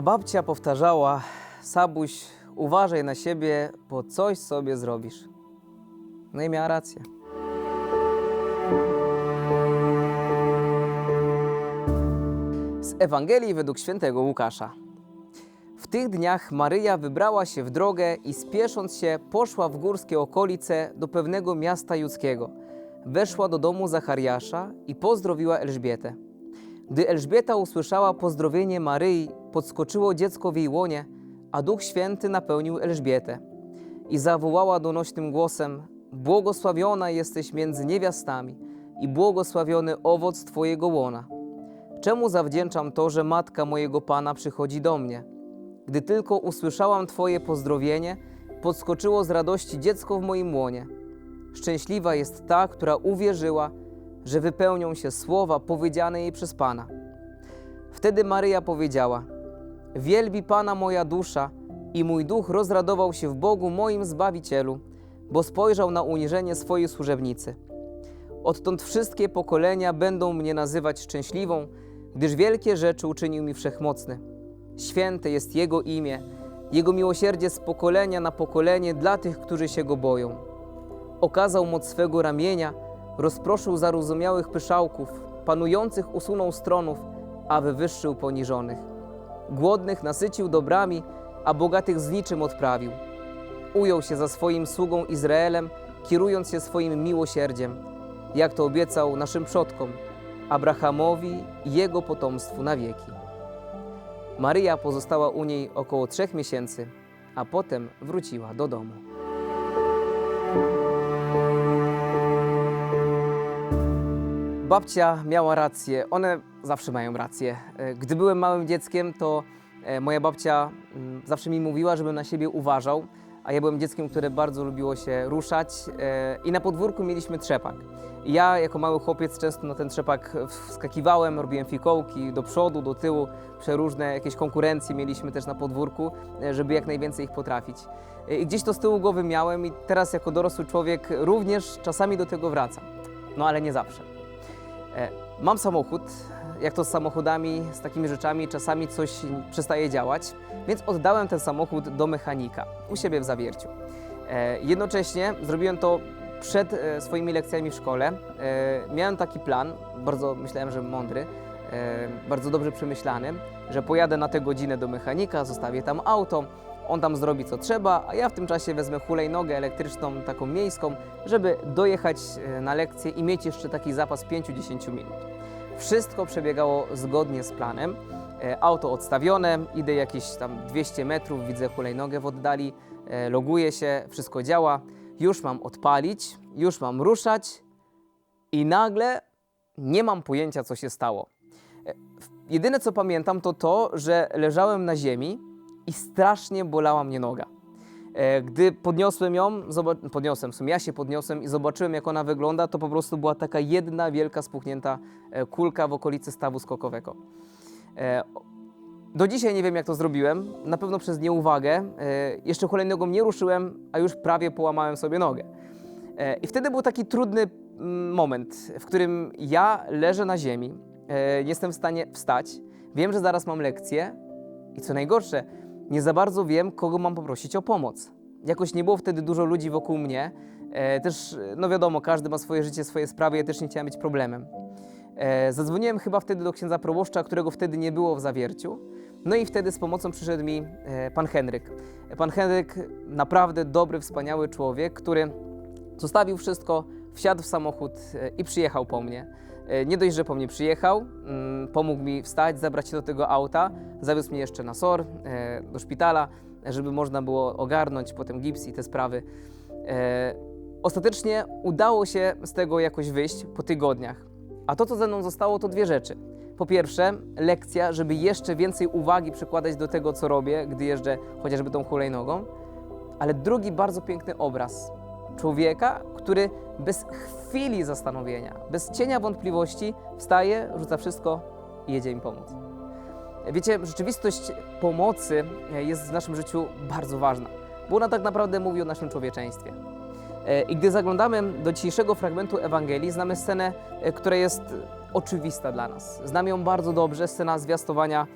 A babcia powtarzała: Sabuś, uważaj na siebie, bo coś sobie zrobisz. No i miała rację. Z Ewangelii według świętego Łukasza. W tych dniach Maryja wybrała się w drogę i spiesząc się poszła w górskie okolice do pewnego miasta judzkiego. Weszła do domu Zachariasza i pozdrowiła Elżbietę. Gdy Elżbieta usłyszała pozdrowienie Maryi, podskoczyło dziecko w jej łonie, a Duch Święty napełnił Elżbietę. I zawołała donośnym głosem: Błogosławiona jesteś między niewiastami i błogosławiony owoc Twojego łona. Czemu zawdzięczam to, że matka mojego Pana przychodzi do mnie? Gdy tylko usłyszałam Twoje pozdrowienie, podskoczyło z radości dziecko w moim łonie. Szczęśliwa jest ta, która uwierzyła, że wypełnią się słowa powiedziane jej przez Pana. Wtedy Maryja powiedziała: Wielbi Pana moja dusza i mój duch rozradował się w Bogu moim Zbawicielu, bo spojrzał na uniżenie swojej służebnicy. Odtąd wszystkie pokolenia będą mnie nazywać szczęśliwą, gdyż wielkie rzeczy uczynił mi wszechmocny. Święte jest Jego imię, Jego miłosierdzie z pokolenia na pokolenie dla tych, którzy się Go boją. Okazał moc swego ramienia, rozproszył zarozumiałych pyszałków, panujących usunął stronów, a wywyższył poniżonych. Głodnych nasycił dobrami, a bogatych z niczym odprawił. Ujął się za swoim sługą Izraelem, kierując się swoim miłosierdziem, jak to obiecał naszym przodkom, Abrahamowi i jego potomstwu na wieki. Maryja pozostała u niej około trzech miesięcy, a potem wróciła do domu. Babcia miała rację, one zawsze mają rację. E, Gdy byłem małym dzieckiem, to e, moja babcia mm, zawsze mi mówiła, żebym na siebie uważał, a ja byłem dzieckiem, które bardzo lubiło się ruszać e, i na podwórku mieliśmy trzepak. Ja jako mały chłopiec często na ten trzepak wskakiwałem, robiłem fikołki do przodu, do tyłu, przeróżne jakieś konkurencje mieliśmy też na podwórku, żeby jak najwięcej ich potrafić. I gdzieś to z tyłu głowy miałem i teraz jako dorosły człowiek również czasami do tego wracam. No ale nie zawsze. E, Mam samochód. Jak to z samochodami, z takimi rzeczami, czasami coś przestaje działać, więc oddałem ten samochód do mechanika u siebie w zawierciu. E, Jednocześnie zrobiłem to przed e, swoimi lekcjami w szkole. Miałem taki plan, bardzo myślałem, że mądry, bardzo dobrze przemyślany, że pojadę na tę godzinę do mechanika, zostawię tam auto, on tam zrobi co trzeba, a ja w tym czasie wezmę hulajnogę elektryczną, taką miejską, żeby dojechać e, na lekcję i mieć jeszcze taki zapas 5-10 minut. Wszystko przebiegało zgodnie z planem. E, Auto odstawione, idę jakieś tam 200 metrów, widzę hulajnogę w oddali, e, loguję się, wszystko działa. Już mam odpalić, już mam ruszać i nagle nie mam pojęcia, co się stało. Jedyne, co pamiętam, to to, że leżałem na ziemi i strasznie bolała mnie noga. E, Gdy podniosłem ją, podniosłem, w sumie ja się podniosłem i zobaczyłem, jak ona wygląda, to po prostu była taka jedna wielka, spuchnięta e, kulka w okolicy stawu skokowego. E, Do dzisiaj nie wiem, jak to zrobiłem. Na pewno przez nieuwagę. Jeszcze hulajnogą nie ruszyłem, a już prawie połamałem sobie nogę. I wtedy był taki trudny mm, moment, w którym ja leżę na ziemi, nie jestem w stanie wstać, wiem, że zaraz mam lekcję i co najgorsze, nie za bardzo wiem, kogo mam poprosić o pomoc. Jakoś nie było wtedy dużo ludzi wokół mnie. E, też, no wiadomo, każdy ma swoje życie, swoje sprawy, ja też nie chciałem być problemem. E, zadzwoniłem chyba wtedy do księdza proboszcza, którego wtedy nie było w zawierciu. No i wtedy z pomocą przyszedł mi e, pan Henryk. E, Pan Henryk, naprawdę dobry, wspaniały człowiek, który zostawił wszystko, wsiadł w samochód e, i przyjechał po mnie. E, Nie dość, że po mnie przyjechał, mm, pomógł mi wstać, zabrać się do tego auta, zawiózł mnie jeszcze na SOR, e, do szpitala, żeby można było ogarnąć potem gips i te sprawy. E, Ostatecznie udało się z tego jakoś wyjść po tygodniach. A to, co ze mną zostało, to dwie rzeczy. Po pierwsze, lekcja, żeby jeszcze więcej uwagi przykładać do tego, co robię, gdy jeżdżę chociażby tą hulajnogą. Ale drugi bardzo piękny obraz człowieka, który bez chwili zastanowienia, bez cienia wątpliwości wstaje, rzuca wszystko i jedzie im pomóc. Wiecie, rzeczywistość pomocy e, jest w naszym życiu bardzo ważna, bo ona tak naprawdę mówi o naszym człowieczeństwie. E, I gdy zaglądamy do dzisiejszego fragmentu Ewangelii, znamy scenę, e, która jest oczywista dla nas. Znam ją bardzo dobrze, scena zwiastowania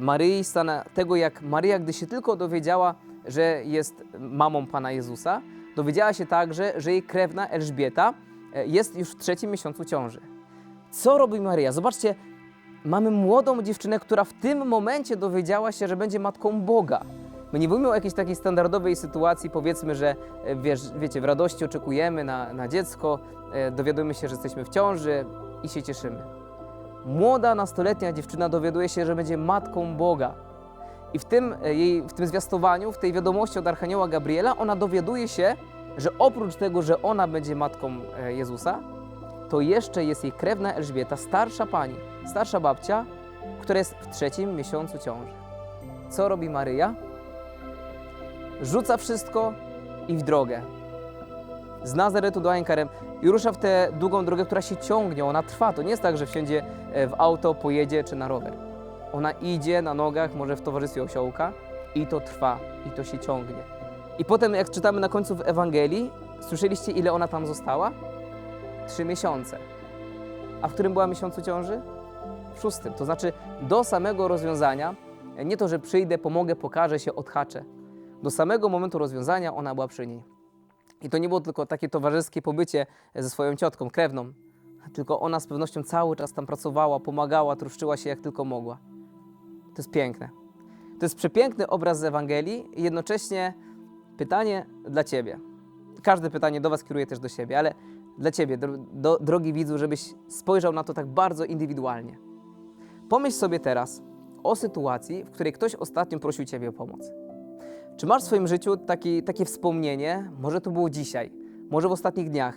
Maryi, scena tego, jak Maryja, gdy się tylko dowiedziała, że jest mamą Pana Jezusa, dowiedziała się także, że jej krewna Elżbieta e, jest już w trzecim miesiącu ciąży. Co robi Maryja? Zobaczcie, mamy młodą dziewczynę, która w tym momencie dowiedziała się, że będzie matką Boga. My nie mówimy o jakiejś takiej standardowej sytuacji, powiedzmy, że e, wiesz, wiecie, w radości oczekujemy na, na dziecko, e, dowiadujemy się, że jesteśmy w ciąży i się cieszymy. Młoda, nastoletnia dziewczyna dowiaduje się, że będzie matką Boga. I w tym, e, jej, w tym zwiastowaniu, w tej wiadomości od Archanioła Gabriela, ona dowiaduje się, że oprócz tego, że ona będzie matką e, Jezusa, to jeszcze jest jej krewna Elżbieta, starsza pani, starsza babcia, która jest w trzecim miesiącu ciąży. Co robi Maryja? Rzuca wszystko i w drogę. Z Nazaretu do Ain-Karem i rusza w tę długą drogę, która się ciągnie, ona trwa. To nie jest tak, że wsiądzie e, w auto, pojedzie czy na rower. Ona idzie na nogach, może w towarzystwie osiołka i to trwa, i to się ciągnie. I potem, jak czytamy na końcu w Ewangelii, słyszeliście, ile ona tam została? Trzy miesiące. A w którym była miesiącu ciąży? W szóstym. To znaczy do samego rozwiązania, nie to, że przyjdę, pomogę, pokażę się, odhaczę. Do samego momentu rozwiązania ona była przy niej. I to nie było tylko takie towarzyskie pobycie ze swoją ciotką, krewną, tylko ona z pewnością cały czas tam pracowała, pomagała, troszczyła się jak tylko mogła. To jest piękne. To jest przepiękny obraz z Ewangelii i jednocześnie pytanie dla Ciebie. Każde pytanie do Was kieruję też do siebie, ale dla Ciebie, dro, do, drogi widzu, żebyś spojrzał na to tak bardzo indywidualnie. Pomyśl sobie teraz o sytuacji, w której ktoś ostatnio prosił Ciebie o pomoc. Czy masz w swoim życiu taki, takie wspomnienie, może to było dzisiaj, może w ostatnich dniach,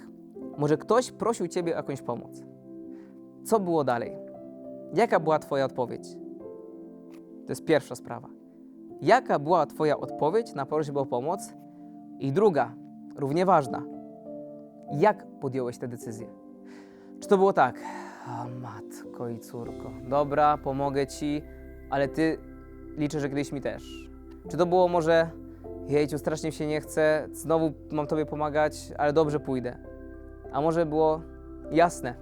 może ktoś prosił Ciebie o jakąś pomoc? Co było dalej? Jaka była Twoja odpowiedź? To jest pierwsza sprawa. Jaka była Twoja odpowiedź na prośbę o pomoc? I druga, równie ważna. Jak podjąłeś tę decyzję? Czy to było tak? O matko i córko, dobra, pomogę Ci, ale Ty liczę, że kiedyś mi też. Czy to było może, jejciu, strasznie się nie chce, znowu mam Tobie pomagać, ale dobrze pójdę. A może było jasne,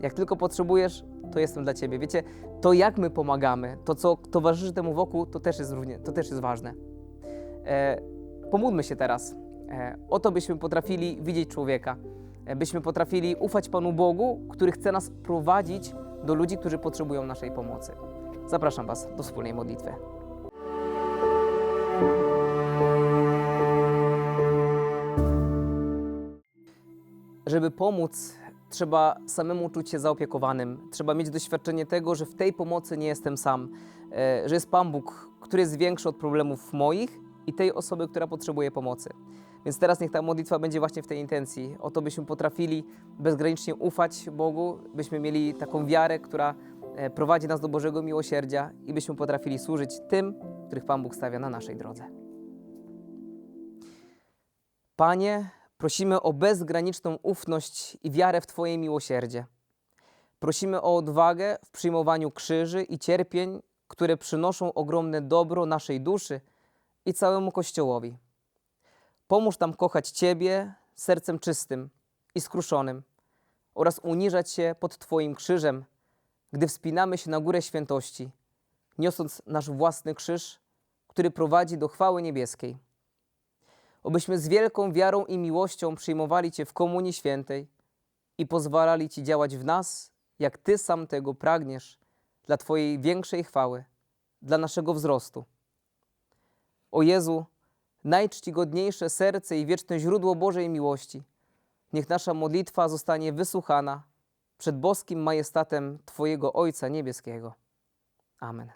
jak tylko potrzebujesz, to jestem dla Ciebie. Wiecie, to jak my pomagamy, to co towarzyszy temu wokół, to też jest, równie, to też jest ważne. E, pomódlmy się teraz e, o to, byśmy potrafili widzieć człowieka, e, byśmy potrafili ufać Panu Bogu, który chce nas prowadzić do ludzi, którzy potrzebują naszej pomocy. Zapraszam Was do wspólnej modlitwy. Żeby pomóc, trzeba samemu czuć się zaopiekowanym. Trzeba mieć doświadczenie tego, że w tej pomocy nie jestem sam, e, że jest Pan Bóg, który jest większy od problemów moich i tej osoby, która potrzebuje pomocy. Więc teraz niech ta modlitwa będzie właśnie w tej intencji, o to, byśmy potrafili bezgranicznie ufać Bogu, byśmy mieli taką wiarę, która e, prowadzi nas do Bożego miłosierdzia i byśmy potrafili służyć tym, których Pan Bóg stawia na naszej drodze. Panie, prosimy o bezgraniczną ufność i wiarę w Twoje miłosierdzie. Prosimy o odwagę w przyjmowaniu krzyży i cierpień, które przynoszą ogromne dobro naszej duszy i całemu Kościołowi. Pomóż nam kochać Ciebie sercem czystym i skruszonym oraz uniżać się pod Twoim krzyżem, gdy wspinamy się na górę świętości, niosąc nasz własny krzyż, który prowadzi do chwały niebieskiej. Obyśmy z wielką wiarą i miłością przyjmowali Cię w Komunii Świętej i pozwalali Ci działać w nas, jak Ty sam tego pragniesz, dla Twojej większej chwały, dla naszego wzrostu. O Jezu, najczcigodniejsze serce i wieczne źródło Bożej miłości, niech nasza modlitwa zostanie wysłuchana przed boskim majestatem Twojego Ojca Niebieskiego. Amen.